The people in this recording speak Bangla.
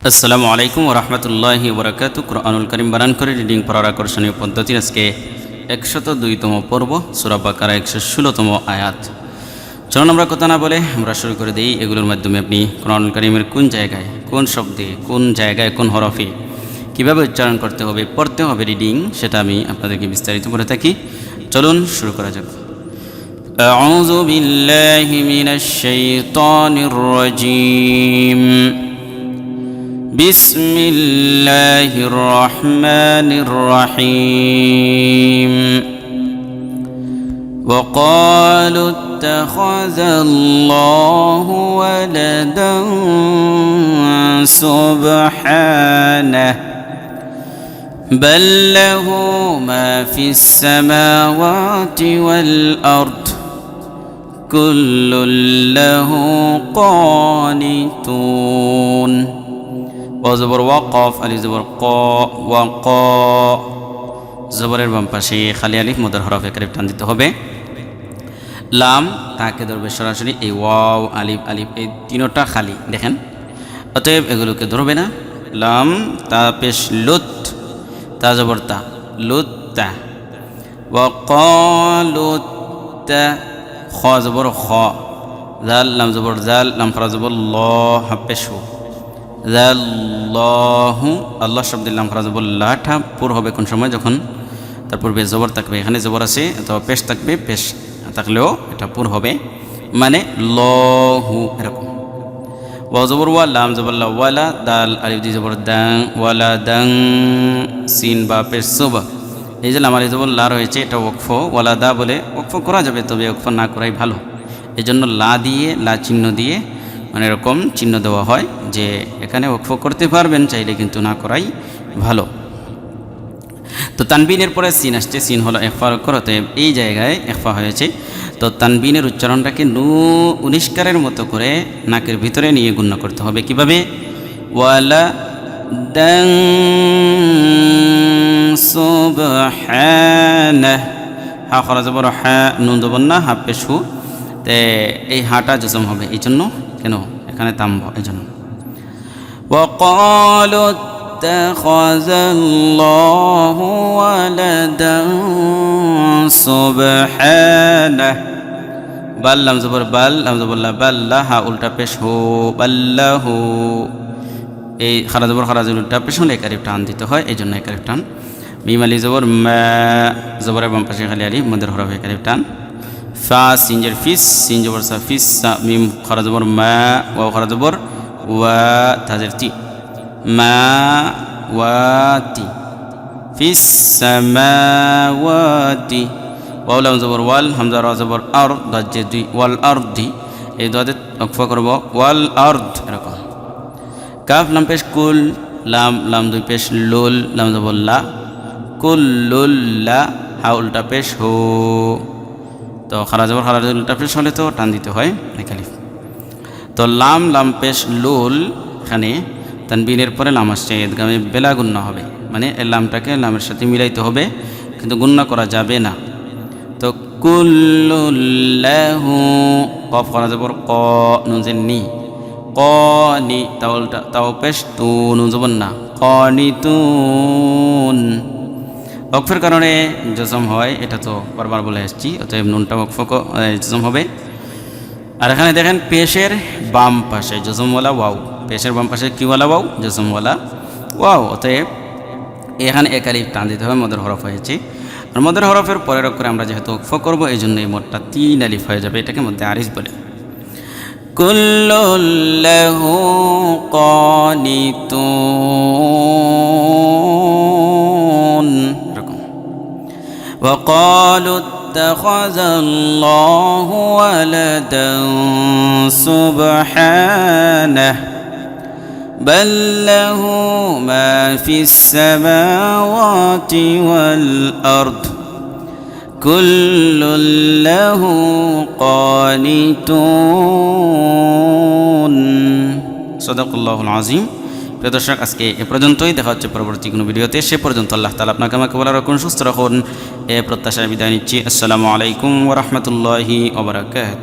আসসালামু আলাইকুম রহমতুল্লাহি বরাকাতু কোরআনুল করিম বানান করে রিডিং পড়ার আকর্ষণীয় পদ্ধতি আজকে একশত দুইতম পর্ব সুরাপাকারা একশো ষোলোতম আয়াত চলুন আমরা কথা না বলে আমরা শুরু করে দিই এগুলোর মাধ্যমে আপনি কোরআনুল করিমের কোন জায়গায় কোন শব্দে কোন জায়গায় কোন হরফে কীভাবে উচ্চারণ করতে হবে পড়তে হবে রিডিং সেটা আমি আপনাদেরকে বিস্তারিত করে থাকি চলুন শুরু করা যাক أعوذ بالله من الشيطان الرجيم بسم الله الرحمن الرحيم. وقالوا اتخذ الله ولدا سبحانه بل له ما في السماوات والأرض كل له قانتون. অজবর ওয়াকফ আলি জবর ক ওয়া ক। জবরের বাম পাশে খালি আলিফ, মুদার হরফে কারিফ টান দিতে হবে। লাম, তাকে ধরবে সরাসরি এই ওয়াও, আলিফ আলিফ, এই তিনোটা খালি, দেখেন। অতএব এগুলোকে ধরবে না। লাম, তা পেশ লুত, তা জবর তা লুত্তা ওয়াকলুত্তা খ জবর খ। জাল, লাম জবর জাল, লাম ফরা জবর ল হাপেশ জাল্লাহু আল্লাহ শব্দের লাম ফরা জবর লাঠা পুর হবে কোন সময়? যখন তার পূর্বে জবর থাকবে, এখানে জবর আছে, অথবা পেশ থাকবে, পেশ থাকলেও এটা পুর হবে। মানে লহু, এরকম। ওয়া জবর ওয়া, লাম ওয়ালা দাল, আলিফ জবর দাং ওয়ালা দাং, সিন, বা, পেশ এই যে লাম, আলিফ, জবর লা রয়েছে, এটা ওকফ ওয়ালা দা বলে ওকফ করা যাবে, তবে ওকফ না করাই ভালো। এই জন্য লা দিয়ে, লা চিহ্ন দিয়ে মানে এরকম চিহ্ন দেওয়া হয় যে এখানে ওকফ করতে পারবেন, চাইলে কিন্তু না করাই ভালো। তো তানবিনের পরে সিন আসছে, সিন হলো একফার করতে এই জায়গায় একফা হয়েছে। তো তানবিনের উচ্চারণটাকে নু উনিষ্কারের মতো করে নাকের ভিতরে নিয়ে গুণ্য করতে হবে। কীভাবে? ওয়ালা দাং সুবহানাহ। হা খরা জবর হা, নুন জবর না হা পেশু তে এই হাটা জজম হবে এই জন্য কেন এখানে তাম্ব এই জন্য وقالوا اتخذ الله ولدا سبحانه বাল লাম জবর বাল লাম জবর লা বাল্লা হা উল্টা পেশ হো বাল্লাহু এই খারা জবর খারা জবর উল্টা পেশ হলে একারিফ টান দিতে হয় এই জন্য একারিফ টান মিম আলি জবর মা জবরের বাম পাশে খালি আলি মদের হরফ একারিফ টান ফা সিনজের ফিস সিন জবর সা ফিস মিম খারা জবর মা ওয়া খারা জবর ওয়া তাজের তি। মা ওয়াতি ফিস সামাওয়াতি ওয়াউলাম জবর ওয়াল হামজা রা জবর আর দাজ্জে দুই, ওয়াল আরদি এই দাদে অক্ফ করব, ওয়াল আরদ, এরকম। কাফ, লাম পেশ কুল, লাম লাম দুই পেশ লুল, লাম জবর লা। কুল, লুল, লা, হা পেশ হো। তো খারা জবর খারা পেশ হলে তো টান দিতে হয় এখানে তো লাম লাম পেশ লুল, এখানে তানবিনের পরে লাম আসছে ঈদগামে বেলা গুণ্য হবে। মানে এই লামটাকে লামের সাথে মিলাইতে হবে, কিন্তু গুণ্য করা যাবে না। তো কুল্লুল্লাহু, কফ করা যাব ক নুনজেন নি। ক, নি তাওলটা তাও পেশ তু, নুন জবন না। ক, নি তুন অক্ষের কারণে জজম হয়, এটা তো বারবার বলে আসছি, অতএব নুনটা অক্ষ জজম হবে। আর এখানে দেখেন পেশের বাম পাশে জজমওয়ালা ওয়াও। পেশের বাম পাশে কিওয়ালা ওয়াও? জজমওয়ালা ওয়াও। অতএব এখানে একালিফ টান দিতে হবে, মদের হরফ হয়েছে। আর মদের হরফের পরের অক্ষরে আমরা যেহেতু অক্ষ করব, এই জন্য এই মোটটা তিন আলিফ হয়ে যাবে, এটাকে মধ্যে আরিস বলে। কুল্লু কনিতুন। এরকম وقالوا اتخذ الله ولدا سبحانه بل له ما في السماوات والأرض كل له قانتون. صدق الله العظيم. প্রিয় দর্শক, আজকে এ পর্যন্তই। দেখা হচ্ছে পরবর্তী কোনো ভিডিওতে। সে পর্যন্ত আল্লাহ তালা আপনাকে আমাকে বলার রাখুন, সুস্থ রাখুন। এ প্রত্যাশায় বিদায় নিচ্ছি। আসসালামু আলাইকুম ওরহমতুল্লাহি ওবরাকাত